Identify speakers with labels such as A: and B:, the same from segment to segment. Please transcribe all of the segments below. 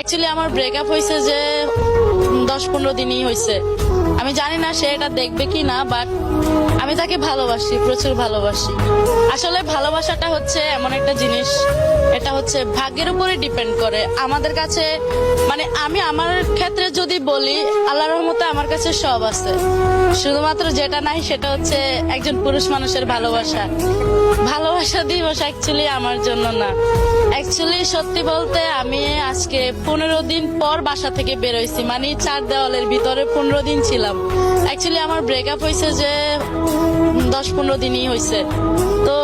A: Actually আমার breakup হয়েছে যে দশ পনেরো দিনই হয়েছে। আমি জানি না সে এটা দেখবে কি না বাট আমি তাকে ভালোবাসি, প্রচুর ভালোবাসি। আসলে ভালোবাসাটা হচ্ছে এমন একটা জিনিস এটা হচ্ছে ভাগ্যের উপরে ডিপেন্ড করে। আমাদের কাছে মানে আমি আমার ক্ষেত্রে যদি বলি, আল্লাহর রহমতে আমার কাছে সব আছে। শুধুমাত্র যেটা নাই, সেটা হচ্ছে একজন পুরুষ মানুষের ভালোবাসা। ভালোবাসা দিবস অ্যাকচুয়ালি আমার জন্য না। অ্যাকচুয়ালি সত্যি বলতে আমি আজকে পনেরো দিন পর বাসা থেকে বেরোইছি মানে চার দেওয়ালের ভিতরে পনেরো দিন ছিলাম। অ্যাকচুয়ালি আমার ব্রেকআপ হয়েছে যে দশ পনেরো দিনই হয়েছে। তো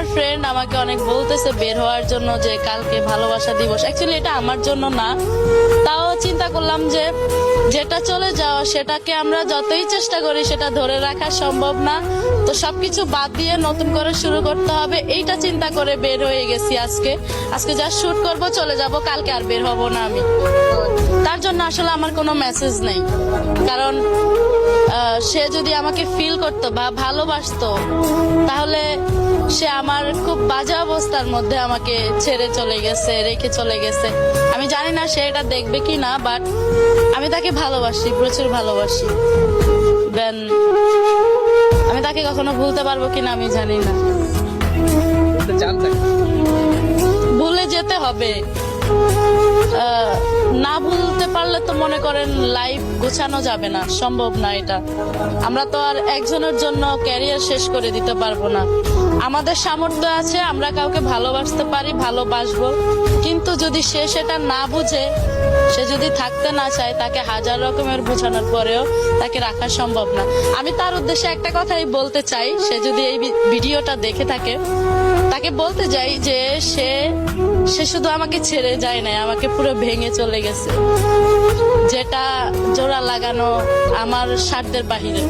A: আমার ফ্রেন্ড আমাকে অনেক বলতেছে বের হওয়ার জন্য যে কালকে ভালোবাসা দিবস। অ্যাকচুয়ালি এটা আমার জন্য না। তাও চিন্তা করলাম যে যেটা চলে যাওয়া সেটাকে আমরা যতই চেষ্টা করি সেটা ধরে রাখা সম্ভব না। তো সবকিছু বাদ দিয়ে নতুন করে শুরু করতে হবে। এইটা চিন্তা করে বের হয়ে গেছি আজকে। আজকে যা শুট করব, চলে যাব, কালকে আর বের হব না আমি। তার জন্য আসলে আমার কোনো মেসেজ নেই। কারণ সে যদি আমাকে ফিল করতো বা ভালোবাসতো তাহলে সে আমার খুব বাজে অবস্থার মধ্যে আমাকে ছেড়ে চলে গেছে রেখে চলে গেছে। আমি জানি না সে এটা দেখবে কি না বাট আমি তাকে ভালোবাসি প্রচুর ভালোবাসি। দেন আমি তাকে কখনো ভুলতে পারব কিনা আমি জানি না? ভুলে যেতে হবে। না ভুলতে পারলে তো মনে করেন লাইফ গোছানো যাবে না, সম্ভব না এটা। আমরা তো আর একজনের জন্য ক্যারিয়ার শেষ করে দিতে পারব না। আমাদের সামর্থ্য আছে, আমরা কাউকে ভালোবাসতে পারি, ভালোবাসবো। কিন্তু যদি সে সেটা না বুঝে, সে যদি থাকতে না চায়, তাকে হাজার রকমের বোঝানোর পরেও তাকে রাখা সম্ভব না। আমি তার উদ্দেশ্যে একটা কথাই বলতে চাই, সে যদি এই ভিডিওটা দেখে থাকে, তাকে বলতে যাই যে সে সে শুধু আমাকে ছেড়ে যায় নাই, আমাকে পুরো ভেঙে চলে গেছে। যেটা জোড়া লাগানো আমার সাধ্যের বাহিরে।